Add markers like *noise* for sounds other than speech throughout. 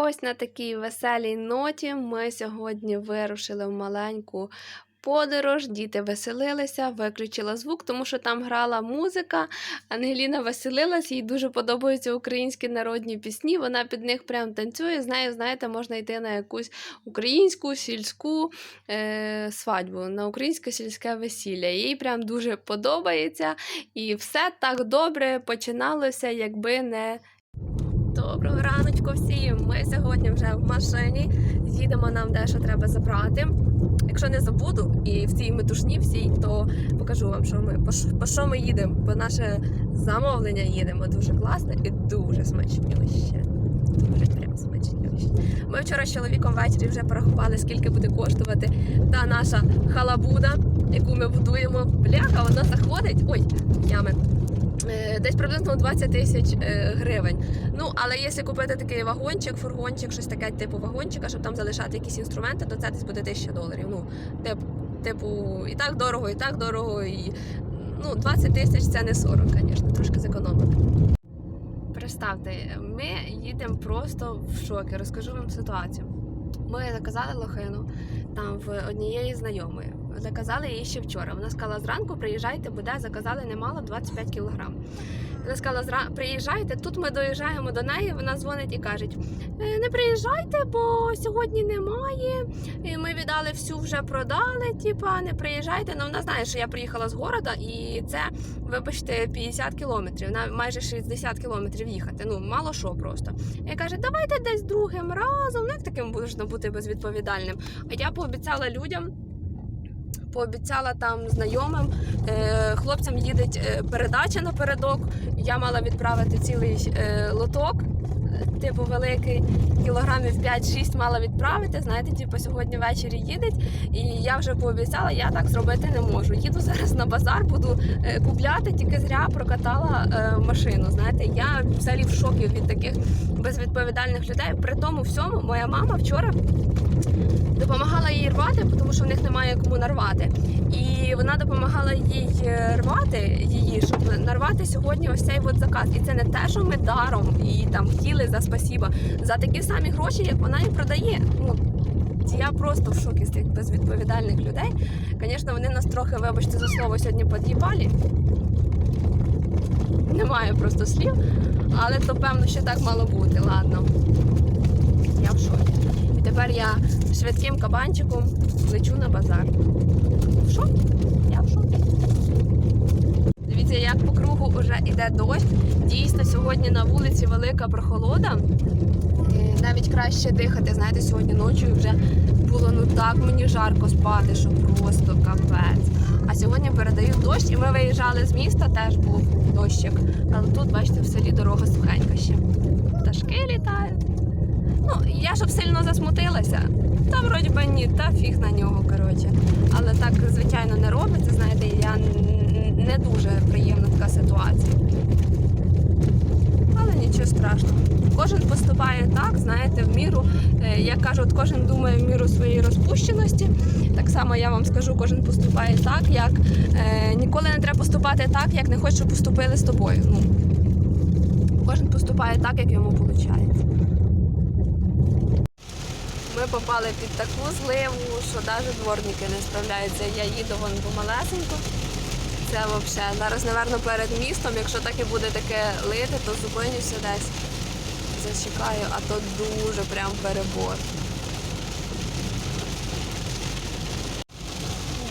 Ось на такій веселій ноті ми сьогодні вирушили в маленьку подорож. Діти веселилися, виключила звук, тому що там грала музика. Ангеліна веселилась, їй дуже подобаються українські народні пісні. Вона під них прям танцює. З нею, знаєте, можна йти на якусь українську сільську е, свадьбу, на українське сільське весілля. Їй прям дуже подобається. І все так добре починалося, якби не Доброго раночку всім! Ми сьогодні вже в машині. Їдемо нам дещо треба забрати. Якщо не забуду і в цій метушні всій, то покажу вам, що ми по, що ми їдемо. По наше замовлення їдемо дуже класне і дуже смачнюще. Дуже прям смачнюще. Ми вчора з чоловіком ввечері вже порахували, скільки буде коштувати та наша халабуда, яку ми будуємо. Бляха, вона заходить. Ой, ями. Е, Десь приблизно 20 тисяч е, гривень. Ну, але якщо купити такий вагончик, фургончик, щось таке, типу вагончика, щоб там залишати якісь інструменти, то це десь буде 1000 доларів. Ну, тип, типу, і так дорого, і так дорого, і ну, 20 тисяч це не 40, звісно, трошки зекономили. Представте, ми їдемо просто в шокі. Розкажу вам ситуацію. Ми заказали лохину там в однієї знайомої. Заказали її ще вчора. Вона сказала, зранку приїжджайте, буде заказали немало 25 кілограм. Вона сказала, приїжджайте. Тут ми доїжджаємо до неї. Вона дзвонить і каже: «Е, не приїжджайте, бо сьогодні немає. І Ми віддали всю вже продали. Типа не приїжджайте. Ну вона знає, що я приїхала з города, і це, вибачте, 50 кілометрів, на майже 60 кілометрів їхати. Ну мало що просто. Я каже, давайте десь другим разом. Ну як таким можна бути безвідповідальним? А я пообіцяла людям. Пообіцяла там знайомим, е, хлопцям їде е, передача напередок. Я мала відправити цілий е, лоток, типу великий, кілограмів 5-6 мала відправити. Знаєте, типу сьогодні ввечері їдуть, і я вже пообіцяла, я так зробити не можу. Їду зараз на базар, буду купляти, тільки зря прокатала машину. Знаєте, я взагалі в шокі від таких безвідповідальних людей. При тому всьому моя мама вчора допомагала їй рвати, тому що в них немає кому нарвати. І вона допомагала їй е, рвати її, щоб нарвати сьогодні ось цей от заказ. І це не те, що ми даром і там хотіли за спасіба, за такі самі гроші, як вона і продає. Ну, я просто в шокі з тих безвідповідальних людей. Звісно, вони нас трохи, вибачте за слово, сьогодні под'їбалі. Немає просто слів, але то певно, що так мало бути. Ладно. Я в шокі. Тепер я швидким кабанчиком лечу на базар. В шокі? Я в шокі. Дивіться, як по кругу вже йде дощ. Дійсно, сьогодні на вулиці велика прохолода. І навіть краще дихати. Знаєте, сьогодні ночі вже було ну так мені жарко спати, що просто капець. А сьогодні передають дощ, і ми виїжджали з міста, теж був дощик. Але тут, бачите, в селі дорога сухенька ще. Пташки літають. Ну, я щоб сильно засмутилася. Та вроді би ні, та фіг на нього, коротше. Але так, звичайно, не робиться, знаєте, я не дуже приємна така ситуація. Але нічого страшного. Кожен поступає так, знаєте, в міру, е, як кажуть, кожен думає в міру своєї розпущеності. Так само я вам скажу, кожен поступає так, як е, ніколи не треба поступати так, як не хочеш, щоб поступили з тобою. Ну, кожен поступає так, як йому виходить. Ми попали під таку зливу, що навіть дворники не справляються. Я їду вон помалесенько. Це взагалі. Зараз, напевно, перед містом, якщо так і буде таке лити, то зупинюся десь. Зачекаю, а то дуже прям перебор.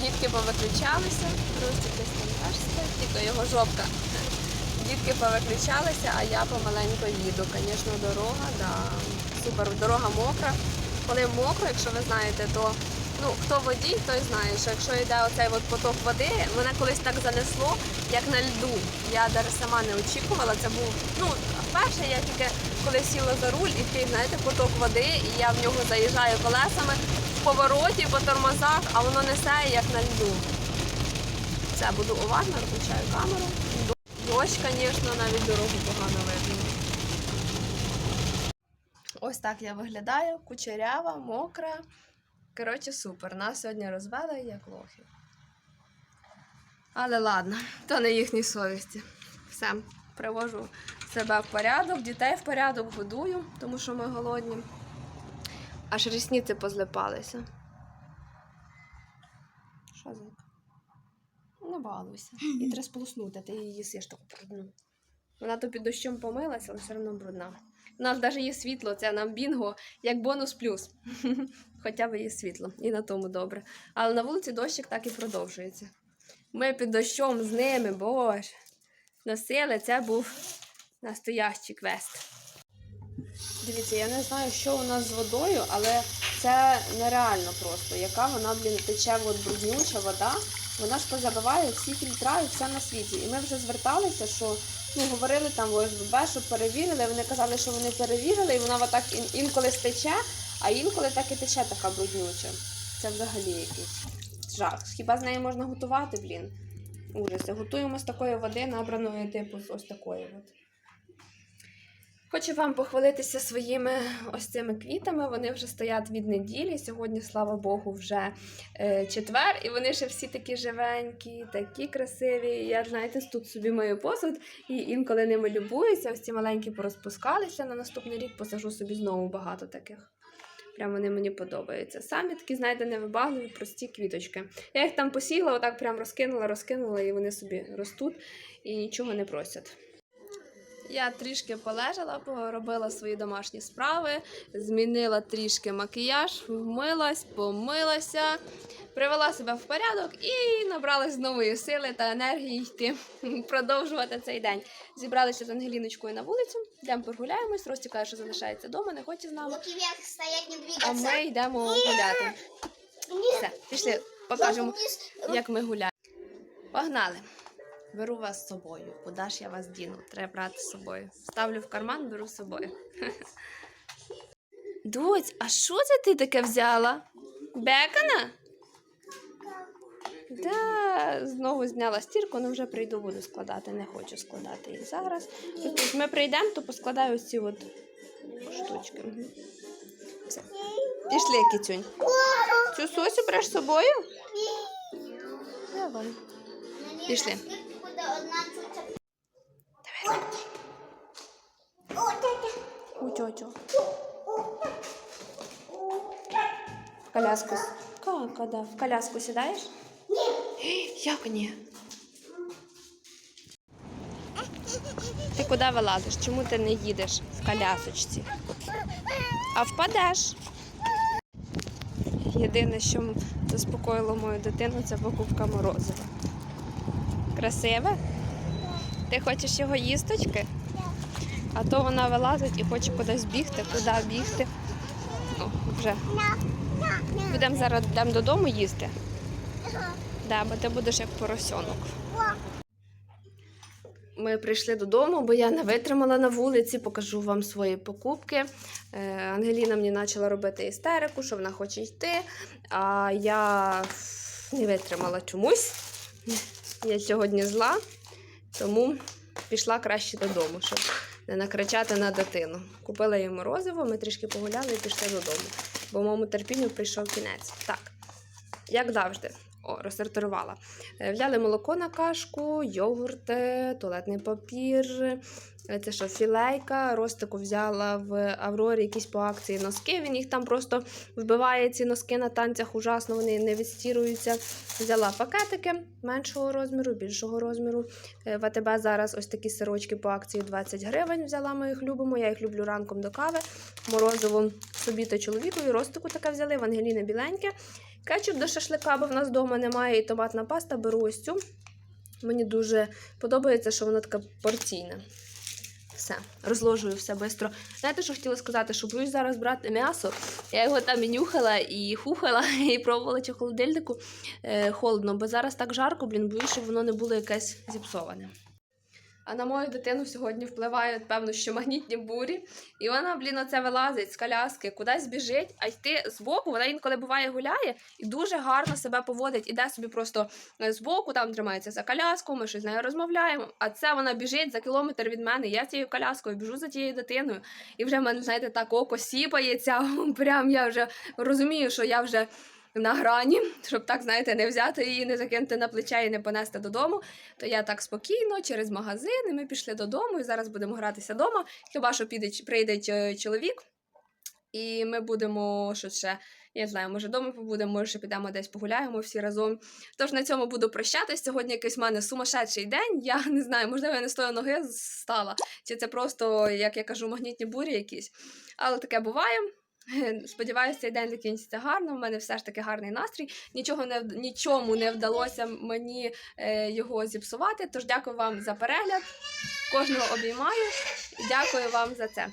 Дітки повиключалися, Рустик десь там теж тільки його жопка. Дітки повиключалися, а я помаленько їду. Звісно, дорога, да. Супер, дорога мокра. Коли мокро, якщо ви знаєте, то ну хто водій, той знає, що якщо йде оцей от поток води, мене колись так занесло, як на льду. Я навіть сама не очікувала. Це був ну перше, я тільки коли сіла за руль і такий, знаєте, поток води, і я в нього заїжджаю колесами в повороті по тормозах, а воно несе як на льду. Все, буду уважно, виключаю камеру. Дощ, звісно, навіть дорогу погано видно. Ось так я виглядаю, кучерява, мокра. Коротше, супер. Нас сьогодні розвели як лохи. Але ладно, то не їхні совісті. Все, привожу себе в порядок, дітей в порядок годую, тому що ми голодні. Аж рісниці позлипалися. Що за? Не балуйся. І треба сполоснути, ти її їсиш таку брудну. Вона то під дощом помилася, але все одно брудна. У нас навіть є світло, це нам бінго, як бонус плюс. *laughs* Хоча б є світло, і на тому добре. Але на вулиці дощик так і продовжується. Ми під дощом з ними, боже, носили, це був настоящий квест. Дивіться, я не знаю, що у нас з водою, але це нереально просто. Яка вона, блін, тече от бруднюча вода. Вона ж позабиває всі фільтра і все на світі. І ми вже зверталися, що ну, говорили там в ОСББ, що перевірили. Вони казали, що вони перевірили, і вона отак інколи стече, а інколи так і тече така бруднюча. Це взагалі якийсь жах. Хіба з нею можна готувати, блін? Ужаси. Готуємо з такої води, набраної типу ось такої. От. Хочу вам похвалитися своїми ось цими квітами. Вони вже стоять від неділі. Сьогодні, слава Богу, вже е, четвер, і вони ще всі такі живенькі, такі красиві. Я знаєте, тут собі маю посуд і інколи ними любуюся. Ось ці маленькі порозпускалися. На наступний рік посажу собі знову багато таких. Прям вони мені подобаються. Самі такі, знаєте, невибагливі, прості квіточки. Я їх там посіяла, отак прям розкинула, розкинула, і вони собі ростуть і нічого не просять. Я трішки полежала, поробила свої домашні справи, змінила трішки макіяж, вмилась, помилася, привела себе в порядок і набралась нової сили та енергії йти *laughs* продовжувати цей день. Зібралися з Ангеліночкою на вулицю, йдемо прогуляємось. Рості каже, що залишається вдома, не хоче з нами. А ми йдемо гуляти. Все, пішли, покажемо, як ми гуляємо. Погнали! Беру вас з собою. Куди ж я вас діну? Треба брати з собою. Ставлю в карман, беру з собою. *laughs* Доць, а що це ти таке взяла? Бекана? Да, знову зняла стірку, але вже прийду, буду складати. Не хочу складати їх зараз. Тобто ми прийдемо, то поскладаю ось ці от штучки. Все. Пішли, кицюнь. Цю сосю береш з собою? Давай. Пішли. скільки буде одна цуця. Давай. О, тетя. У тьотю. В коляску. Как, да? В коляску сідаєш? Ні. Як ні? Ти куди вилазиш? Чому ти не їдеш в колясочці? А впадеш. Єдине, що заспокоїло мою дитину, це покупка морозива. Красиве? Ти хочеш його їсточки? А то вона вилазить і хоче кудись бігти, куди бігти. Ну, вже. Будемо зараз йдемо додому їсти. Да, бо ти будеш як поросенок. Ми прийшли додому, бо я не витримала на вулиці, покажу вам свої покупки. Е, Ангеліна мені почала робити істерику, що вона хоче йти. А я не витримала чомусь. Я сьогодні зла, тому пішла краще додому, щоб не накричати на дитину. Купила їй морозиво, ми трішки погуляли і пішли додому, бо моєму терпінню прийшов кінець. Так, як завжди. О, розсортирувала. Е, Взяли молоко на кашку, йогурт, е, туалетний папір. Е, Це що, філейка. Ростику взяла в Аврорі якісь по акції носки. Він їх там просто вбиває ці носки на танцях ужасно, вони не відстіруються. Взяла пакетики меншого розміру, більшого розміру. Е, В АТБ зараз ось такі сирочки по акції 20 гривень. Взяла, ми їх любимо. Я їх люблю ранком до кави. Морозиво собі та чоловікові. Ростику таке взяли, в Ангеліни біленьке. Кетчуп до шашлика, бо в нас вдома немає, і томатна паста. Беру ось цю. Мені дуже подобається, що вона така порційна. Все, розложую все швидко. Знаєте, що хотіла сказати, що боюсь зараз брати м'ясо. Я його там і нюхала, і хухала, *laughs* і пробувала чи холодильнику е, холодно, бо зараз так жарко, блін, боюсь, щоб воно не було якесь зіпсоване. А на мою дитину сьогодні впливають, певно, що магнітні бурі. І вона, блін, оце вилазить з коляски, кудись біжить, а йти збоку, вона інколи буває гуляє і дуже гарно себе поводить. Іде собі просто е, збоку, там тримається за коляску, ми щось з нею розмовляємо. А це вона біжить за кілометр від мене. Я цією коляскою біжу за тією дитиною. І вже в мене, знаєте, так око сіпається. *laughs* Прям я вже розумію, що я вже на грані, щоб так, знаєте, не взяти її, не закинути на плече і не понести додому. То я так спокійно через магазин, і ми пішли додому, і зараз будемо гратися вдома. Хіба що піде, прийде чоловік, і ми будемо що ще. Я не знаю, може вдома побудемо, може підемо десь погуляємо всі разом. Тож на цьому буду прощатись. Сьогодні якийсь в мене сумасшедший день. Я *laughs* не знаю, можливо, я не з ноги стала, чи це просто, як я кажу, магнітні бурі якісь. Але таке буває. *laughs* Сподіваюся, цей день закінчиться гарно. У мене все ж таки гарний настрій. Нічого не нічому не вдалося мені е, його зіпсувати. Тож дякую вам за перегляд. Кожного обіймаю і дякую вам за це.